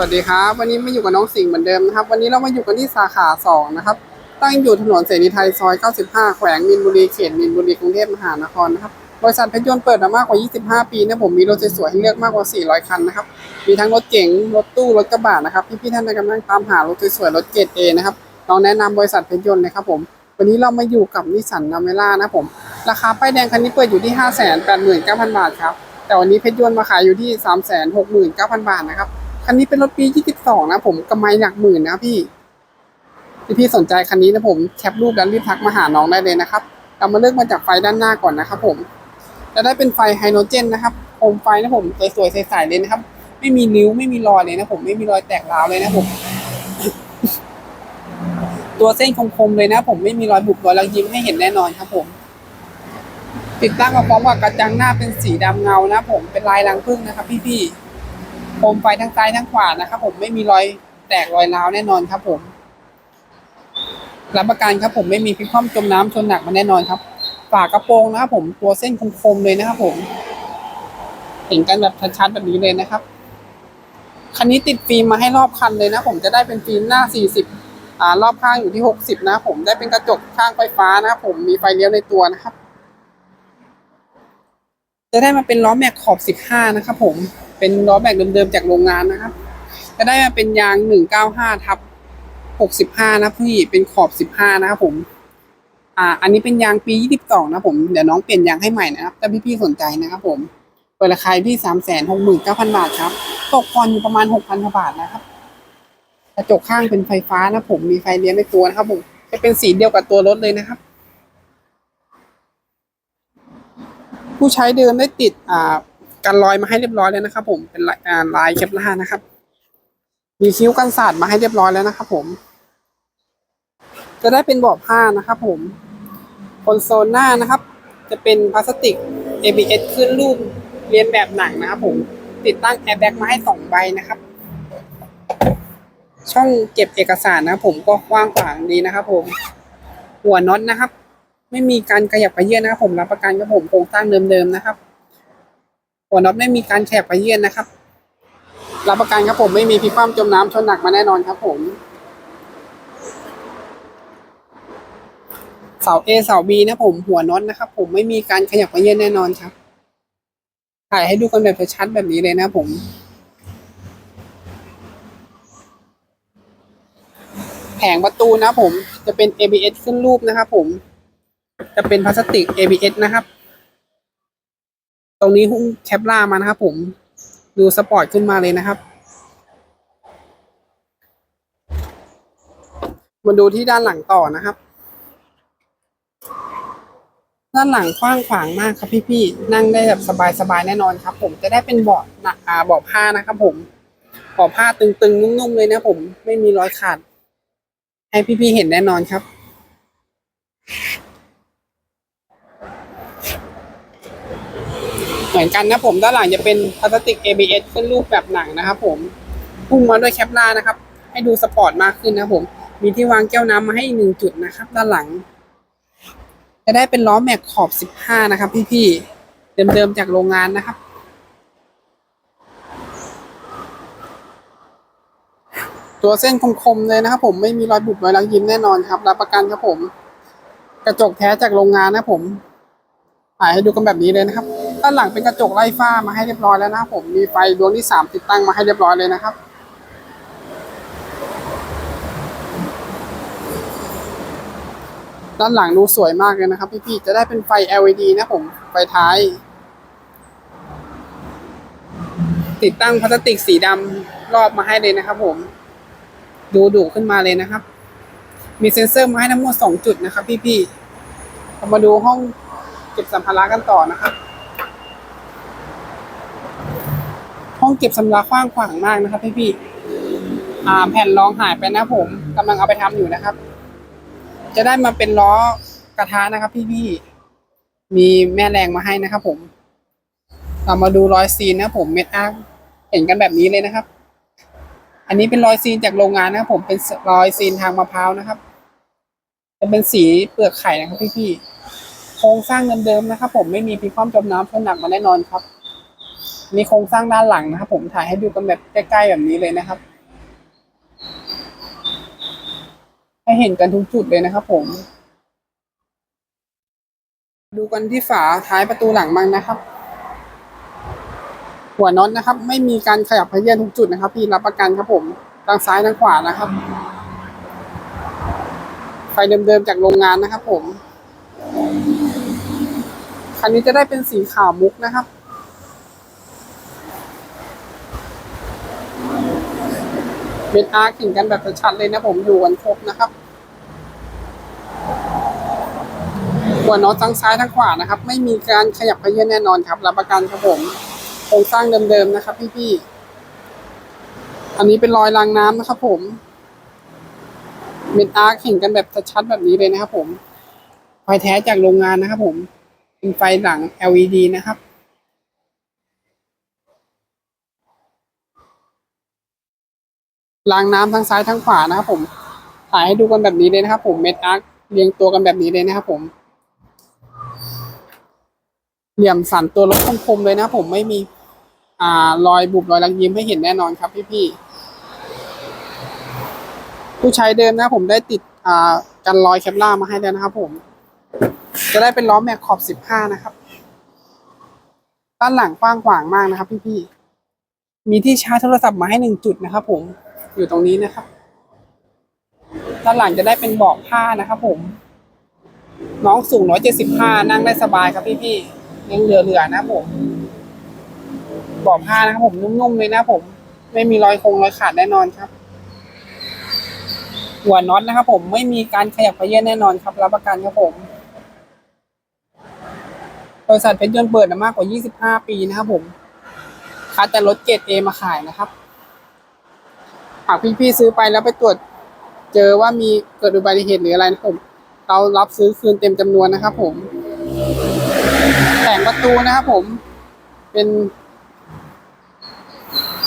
วัสดีครับ วันนี้มาอยู่กับน้องสิงห์เหมือนเดิมนะครับ วันนี้เรามาอยู่กันที่สาขาสองนะครับ ตั้งอยู่ถนนเสรีไทยซอย 95 แขวงมินบุรีเขตมินบุรีกรุงเทพมหานครนะครับบริษัทเพชรยนต์เปิดมามากกว่า 25 ปีนะผมมีรถสวยๆให้เลือกมากกว่า 400 คันนะครับ มีทั้งรถเก๋งรถตู้รถกระบะนะครับพี่ๆท่านใดกำลังตามหารถสวยๆรถเกรดเอนะครับลองแนะนำบริษัทเพชรยนต์นะครับผมวันนี้เรามาอยู่กับนิสสันนาเมล่านะผมราคาป้ายแดงคันนี้เปิดอยู่ที่ 589,000 บาทครับแต่วันนี้เพชรยนต์มาขายอยู่ที่ 369,000 บาทนะครับ คันนี้เป็นรถปี 22 นะผมกำไรหลักหมื่นนะพี่ที่พี่สนใจคันนี้นะผมแคปรูปแล้วรีบทักมาหาน้องได้เลยนะครับ เรามาเลือกมาจากไฟด้านหน้าก่อนนะครับผม จะได้เป็นไฟไฮโดรเจนนะครับโคมไฟนะผมสวยๆใสๆเลยนะครับ ไม่มีริ้วไม่มีรอยเลยนะผมไม่มีรอยแตกร้าวเลยนะผม ตัวเส้นคมๆเลยนะ ผมไม่มีรอยบุบรอยรักยิ้มให้เห็นแน่นอนครับ ผม ติดตั้งมาพร้อมกับกระจังหน้าเป็นสีดำเงานะผมเป็นลายรังผึ้งนะครับ พี่ๆ โคมไฟทั้งซ้ายทั้งขวานะครับผมไม่มีรอยแตกรอยร้าวแน่นอนครับผมรับประกันครับผมไม่มีพลิกคว่ำจมน้ำชนหนักมาแน่นอนครับ ฝากระโปรงนะครับผมตัวเส้นคมๆเลยนะครับผมเห็นกันแบบชัดๆแบบนี้เลยนะครับคันนี้ติดฟิล์มมาให้รอบคันเลยนะ ผมจะได้เป็นฟิล์มหน้า 40อ่ารอบข้างอยู่ที่ 60 นะ ผมได้เป็นกระจกข้างไฟฟ้านะครับผมมีไฟเลี้ยวในตัวนะครับ จะได้มาเป็นล้อแม็กขอบ 15 นะครับผม เป็นล้อแม็กเดิมๆจากโรงงานนะครับ จะได้มาเป็นยาง 195ทับ65 นะพี่ เป็นขอบ 15 นะครับผม อ่า อันนี้เป็นยางปี 22 นะผม เดี๋ยวน้องเปลี่ยนยางให้ใหม่นะครับ ถ้าพี่ๆสนใจนะครับผม เปิดราคาที่ 369,000 บาทครับ ตกผ่อนอยู่ประมาณ 6,000กว่าบาทนะครับ กระจกข้างเป็นไฟฟ้านะผม มีไฟเลี้ยงในตัวนะครับผม จะเป็นสีเดียวกับตัวรถเลยนะครับ ผู้ใช้เดิมได้ติด อ่า กันรอยมาให้เรียบร้อยแล้วนะครับ ผมเป็นลายลายเคปลานะครับ มีคิ้วกันสาดมาให้เรียบร้อยแล้วนะครับ ผม จะได้เป็นเบาะผ้านะครับผมคอนโซลหน้านะครับ จะเป็นพลาสติก ABS ขึ้นรูปเรียนแบบหนังนะครับผมติดตั้งแอร์แบ็กมาให้สองใบนะครับ ช่องเก็บเอกสารนะครับผมก็กว้างขวางดีนะครับ ผม หัวน็อตนะครับ ไม่มีการขยับขยื่นนะครับผมรับประกันกับผมโครงสร้างเดิมๆนะครับ หัวน็อตไม่มีการแขยับขยื่นนะครับ รับประกันครับผมไม่มีพิคว่ำจมน้ำชนหนักมาแน่นอนครับผม เสา A เสา B นะผมหัวน็อตนะครับ ผมไม่มีการขยับขยื่นแน่นอนครับ ถ่ายให้ดูกันแบบชัดๆแบบนี้เลยนะผมแผงประตูนะผมจะเป็น ABS ขึ้นรูปนะครับผม จะเป็นพลาสติก ABS นะครับ ตรงนี้หุ้มแคปล่ามานะครับผมดูสปอร์ตขึ้นมาเลยนะครับ มาดูที่ด้านหลังต่อนะครับ ด้านหลังกว้างขวางมากครับพี่ๆนั่งได้แบบสบายๆแน่นอนครับ ผมจะได้เป็นเบาะหนักอ่าเบาะผ้านะครับผมเบาะผ้าตึงๆนุ่มๆเลยนะผม ไม่มีรอยขาด ให้พี่ๆเห็นแน่นอนครับ เหมือนกันนะผมด้านหลังจะเป็นพลาสติก ABS ขึ้นรูปแบบหนังนะครับผมพุ่งมาด้วยแคปลานะครับ ให้ดูสปอร์ตมากขึ้นนะครับผม มีที่วางแก้วน้ำมาให้อีกหนึ่งจุดนะครับ ด้านหลัง จะได้เป็นล้อแม็กขอบ 15 นะครับ พี่ๆเดิมๆจากโรงงานนะครับตัวเส้นคมๆเลยนะครับผมไม่มีรอยบุบรอยรักยิ้มแน่นอนครับ รับประกันครับผม กระจกแท้จากโรงงานนะผมถ่ายให้ดูกันแบบนี้เลยนะครับ ด้านหลังเป็นกระจกไล่ฟ้ามาให้เรียบร้อยแล้วนะผมมีไฟดวงที่สามติดตั้งมาให้เรียบร้อยเลยนะครับ ด้านหลังดูสวยมากเลยนะครับ พี่ๆจะได้เป็นไฟ LED นะผมไฟท้าย ติดตั้งพลาสติกสีดำรอบมาให้เลยนะครับผม ดูดุขึ้นมาเลยนะครับ มีเซ็นเซอร์มาให้ทั้งหมดสองจุดนะครับ พี่ๆเรามาดูห้องเก็บสัมภาระกันต่อนะครับ ห้องเก็บสัมภาระกว้างขวางมากนะครับ พี่ๆอ่แผ่นรองหายไปนะผมกำลังเอาไปทำอยู่นะครับ จะได้มาเป็นล้อกระทะนะครับ พี่ๆมีแม่แรงมาให้นะครับ ผม เรามาดูรอยซีนนะผมเม็ดอาร์เห็นกันแบบนี้เลยนะครับ อันนี้เป็นรอยซีนจากโรงงานนะครับ ผมเป็นรอยซีนทางมะพร้าวนะครับจะเป็นสีเปลือกไข่นะครับ พี่ๆโครงสร้างเดิมๆนะครับ ผมไม่มีพิคว่ำจมน้ำชนหนักมาแน่นอนครับ มีโครงสร้างด้านหลังนะครับ ผมถ่ายให้ดูกันแบบใกล้ๆแบบนี้เลยนะครับ ให้เห็นกันทุกจุดเลยนะครับ ผม ดูกันที่ฝาท้ายประตูหลังบ้างนะครับ หัวน็อตนะครับ ไม่มีการขยับเขยื้อนทุกจุดนะครับ พี่รับประกันครับผมทางซ้ายทางขวานะครับไฟเดิมๆจากโรงงานนะครับ ผมคันนี้จะได้เป็นสีขาวมุกนะครับ เป็นอาร์คเห็นกันแบบชัดเลยนะผมอยู่กันครบนะครับหัวน็อตทั้งซ้ายทั้งขวานะครับ ไม่มีการขยับเขยื้อนแน่นอนครับรับประกันครับผมโครงสร้างเดิมๆนะครับ พี่ๆอันนี้เป็นรอยรางน้ำนะครับ ผมเป็นอาร์คเห็นกันแบบชัดแบบนี้เลยนะครับ ผมไฟแท้จากโรงงานนะครับ ผมเป็นไฟหลัง LED นะครับ รางน้ำทั้งซ้ายทั้งขวานะครับผมถ่ายให้ดูกันแบบนี้เลยนะครับ ผมเม็ดอาร์คเรียงตัวกันแบบนี้เลยนะครับผมเหลี่ยมสันตัวรถคมๆเลยนะครับผมไม่มีอ่ารอยบุบรอยรักยิ้มให้เห็นแน่นอนครับพี่ๆผู้ใช้เดิมนะครับผมได้ติดอ่ากันรอยแคปล่ามาให้แล้วนะครับ ผม จะได้เป็นล้อแม็กขอบสิบห้านะครับ ด้านหลังกว้างขวางมากนะครับ พี่ๆมีที่ชาร์จโทรศัพท์มาให้หนึ่งจุดนะครับผม อยู่ตรงนี้นะครับ ด้านหลังจะได้เป็นเบาะผ้านะครับผม น้องสูง 175 นั่งได้สบายครับพี่ๆยังเหลือๆนะผมเบาะผ้านะครับผมนุ่มๆเลยนะผม ไม่มีรอยคงรอยขาดแน่นอนครับ หัวน็อตนะครับผมไม่มีการขยับเขยื้อนแน่นอนครับ รับประกันครับผมบริษัทเพชรยนต์เปิดมามากกว่า 25 ปีนะครับผมคัดแต่รถเกรดเอมาขายนะครับ หากพี่ๆซื้อไปแล้วไปตรวจ เจอว่ามีเกิดอุบัติเหตุหรืออะไรนะผม เรารับซื้อคืนเต็มจำนวนนะครับ ผม แต่งประตูนะครับผม เป็น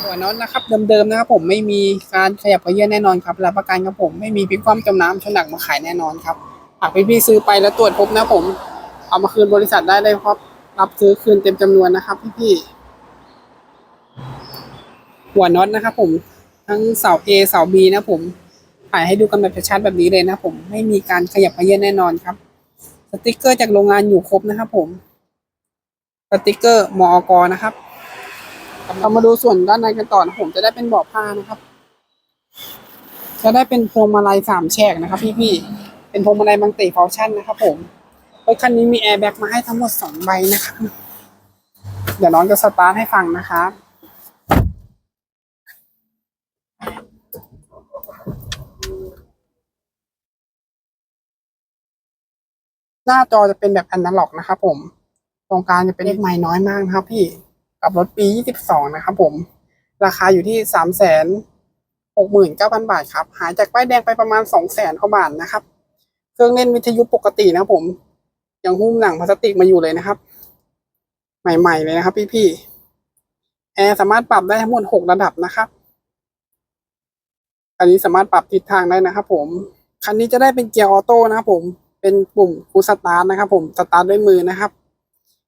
หัวน็อตนะครับ เดิมๆนะครับ ผมไม่มีการขยับเขยื้อนแน่นอนครับรับประกันครับผมไม่มีพลิกคว่ำจมน้ำชนหนักมาขายแน่นอนครับหากพี่ๆซื้อไปแล้วตรวจพบนะผม เอามาคืนบริษัทได้เลยครับ รับซื้อคืนเต็มจำนวนนะครับ พี่ๆหัวน็อตนะครับผม ทั้งเสา A เสา B นะผมถ่ายให้ดูกันแบบชัดๆแบบนี้เลยนะผมไม่มีการขยับเขยื้อนแน่นอนครับ สติกเกอร์จากโรงงานอยู่ครบนะครับผมสติกเกอร์มอกนะครับเรามาดูส่วนด้านในกันต่อนะผมจะได้เป็นเบาะผ้านะครับ จะได้เป็นพวงมาลัยสามแฉกนะครับพี่ๆเป็นพวงมาลัยมังติฟังก์ชั่นนะครับผมรถคันนี้มีแอร์แบ็กมาให้ทั้งหมดสองใบนะครับเดี๋ยวน้องจะสตาร์ทให้ฟังนะครับ หน้าจอจะเป็นแบบอนาล็อกนะครับผม ตรงกลางจะเป็นเลขไม้น้อยมากนะครับ พี่กับรถปี 22 นะครับผม ราคาอยู่ที่ 3 6 9 0 0 0 บาทครับ หายจากป้ายแดงไปประมาณ 2 0 0 0 0 0กว่าบาทนะครับ เครื่องเล่นวิทยุปกตินะครับผม ยังหุ้มหนังพลาสติกมาอยู่เลยนะครับ ใหม่ ๆ เลยนะครับ พี่ๆ แอร์สามารถปรับได้ทั้งหมด 6 ระดับนะครับ อันนี้สามารถปรับทิศทางได้นะครับผม คันนี้จะได้เป็นเกียร์ออโต้นะครับผม เป็นปุ่มฟูสตาร์ทนะครับผมสตาร์ทด้วยมือนะครับ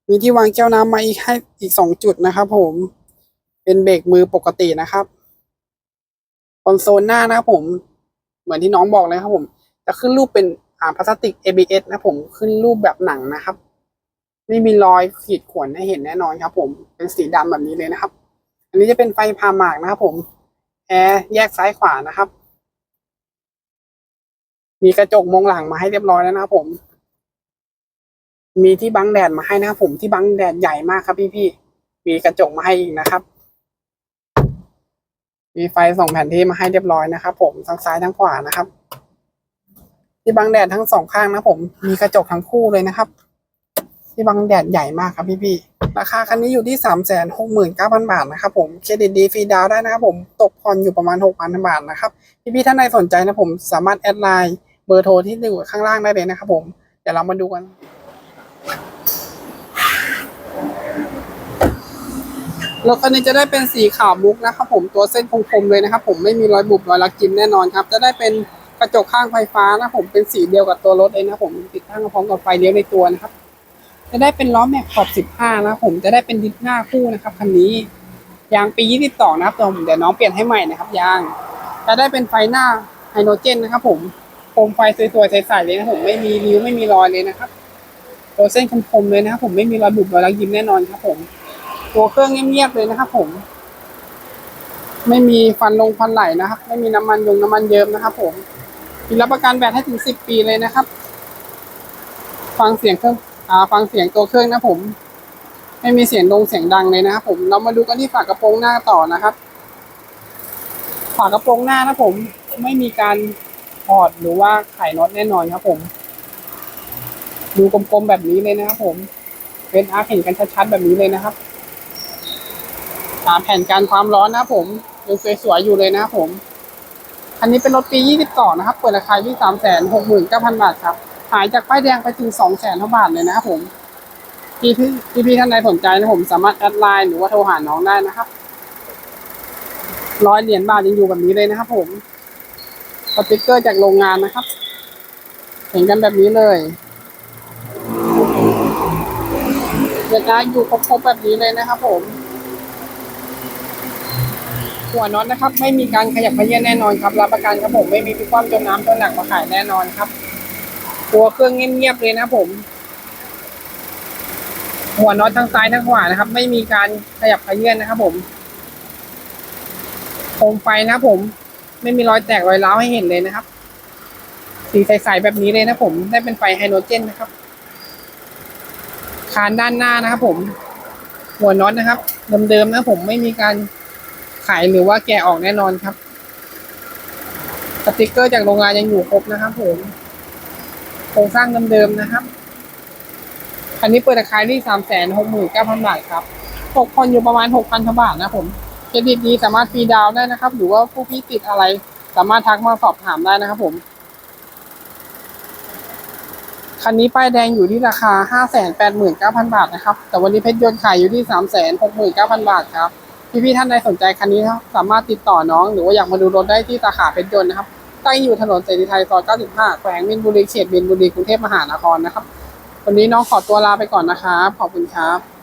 มีที่วางแก้วน้ำมาอีกให้อีกสองจุดนะครับ ผมเป็นเบรกมือปกตินะครับคอนโซลหน้านะครับผม เหมือนที่น้องบอกเลยครับผม จะขึ้นรูปเป็นอ่าพลาสติก ABS นะครับผมขึ้นรูปแบบหนังนะครับ ไม่มีรอยขีดข่วนให้เห็นแน่นอนครับ ผมเป็นสีดำแบบนี้เลยนะครับ อันนี้จะเป็นไฟพาหมากนะครับ ผมแอร์แยกซ้ายขวานะครับ มีกระจกมองหลังมาให้เรียบร้อยแล้วนะครับผม มีที่บังแดดมาให้นะครับผมที่บังแดดใหญ่มากครับพี่พี่มีกระจกมาให้อีกนะครับ มีไฟส่องแผนที่มาให้เรียบร้อยนะครับผมทั้งซ้ายทั้งขวานะครับ ที่บังแดดทั้งสองข้างนะผม มีกระจกทั้งคู่เลยนะครับ ที่บังแดดใหญ่มากครับพี่พี่ราคาคันนี้อยู่ที่สามแสนหกหมื่นเก้าพันบาทนะครับผมเครดิตดีฟรีดาวน์ได้นะครับผมตกผ่อนอยู่ประมาณหกพันบาทนะครับ พี่พี่ท่านใดสนใจนะผมสามารถแอดไลน์ เบอร์โทรที่อยู่ข้างล่างได้เลยนะครับผม เดี๋ยวเรามาดูกัน รถคันนี้จะได้เป็นสีขาวมุกนะครับผมตัวเส้นคมๆเลยนะครับผมไม่มีรอยบุบรอยลักจิ้มแน่นอนครับ จะได้เป็นกระจกข้างไฟฟ้านะผมเป็นสีเดียวกับตัวรถเลยนะครับผมติดตั้งพร้อมกับไฟเลี้ยวในตัวนะครับ จะได้เป็นล้อแม็กขอบ 15 นะครับผมจะได้เป็นดิสหน้าคู่นะครับคันนี้ยางปี 22 นะครับผมเดี๋ยวน้องเปลี่ยนให้ใหม่นะครับยางจะได้เป็นไฟหน้าไฮโดรเจนนะครับผม โคมไฟสวยๆใสๆเลยนะผมไม่มีริ้วไม่มีรอยเลยนะครับตัวเส้นคมๆเลยนะครับผมไม่มีรอยบุบรอยรักยิ้มแน่นอนครับผม ตัวเครื่องเงียบๆเลยนะครับผม ไม่มีฟันลงฟันไหลนะครับ ไม่มีน้ำมันยงน้ำมันเยิ้มนะครับผมมีรับประกันแบตให้ถึง10ปีเลยนะครับ ฟังเสียงเครื่องอ่าฟังเสียงตัวเครื่องนะผม ไม่มีเสียงดงเสียงดังเลยนะครับผมเรามาดูกันที่ฝากระโปรงหน้าต่อนะครับ ฝากระโปรงหน้านะผม ไม่มีการ ถอดหรือว่าไขน็อตแน่นอนครับผม ดูกลมๆแบบนี้เลยนะครับผมเป็นอาร์เห็นกันชัดๆแบบนี้เลยนะครับตามแผ่นการความร้อนนะผมยังสวยๆอยู่เลยนะครับผม อันนี้เป็นรถปี 22 นะครับ เปิดราคาที่369,000 บาทครับ หายจากป้ายแดงไปถึง 200,000บาทเลยนะครับผมพี่พี่พี่พี่ท่านใดสนใจนะผมสามารถแอดไลน์หรือว่าโทรหาน้องได้นะครับร้อยเหรียญบาทยังอยู่แบบนี้เลยนะครับผม สติกเกอร์จากโรงงานนะครับ เห็นกันแบบนี้เลยเดี๋ยวนะอยู่ครบๆแบบนี้เลยนะครับ ผม หัวน็อตนะครับ ไม่มีการขยับขยื้อนแน่นอนครับรับประกันครับผมไม่มีพิความจมน้ำจมหนักมาขายแน่นอนครับตัวเครื่องเงียบๆเลยนะครับผม หัวน็อตทั้งซ้ายทั้งขวานะครับ ไม่มีการขยับขยื้อนนะครับ ผมโคมไฟนะครับผม ไม่มีรอยแตกรอยร้าวให้เห็นเลยนะครับ สีใสๆแบบนี้เลยนะผมได้เป็นไฟไฮโดรเจนนะครับ คานด้านหน้านะครับ ผม หัวน็อตนะครับเดิมๆนะผมไม่มีการขายหรือว่าแกะออกแน่นอนครับสติกเกอร์จากโรงงานยังอยู่ครบนะครับ ผมโครงสร้างเดิมๆนะครับอันนี้เปิดราคาที่สามแสนหกหมื่นเก้าพันบาทครับตกคนอยู่ประมาณหกพันบาทนะผม เครดิตดีสามารถฟรีดาวน์ได้นะครับ หรือว่าผู้พี่ติดอะไร สามารถทักมาสอบถามได้นะครับผม คันนี้ป้ายแดงอยู่ที่ราคาห้าแสนแปดหมื่นเก้าพันบาทนะครับ แต่วันนี้เพชรยนต์ขายอยู่ที่สามแสนหกหมื่นเก้าพันบาทครับ พี่ๆท่านใดสนใจคันนี้ครับสามารถติดต่อน้อง หรือว่าอยากมาดูรถได้ที่สาขาเพชรยนต์นะครับตั้งอยู่ถนนเสรีไทยซอย95 แขวงมินบุรีเขตมินบุรีกรุงเทพมหานครนะครับ วันนี้น้องขอตัวลาไปก่อนนะครับ ขอบคุณครับ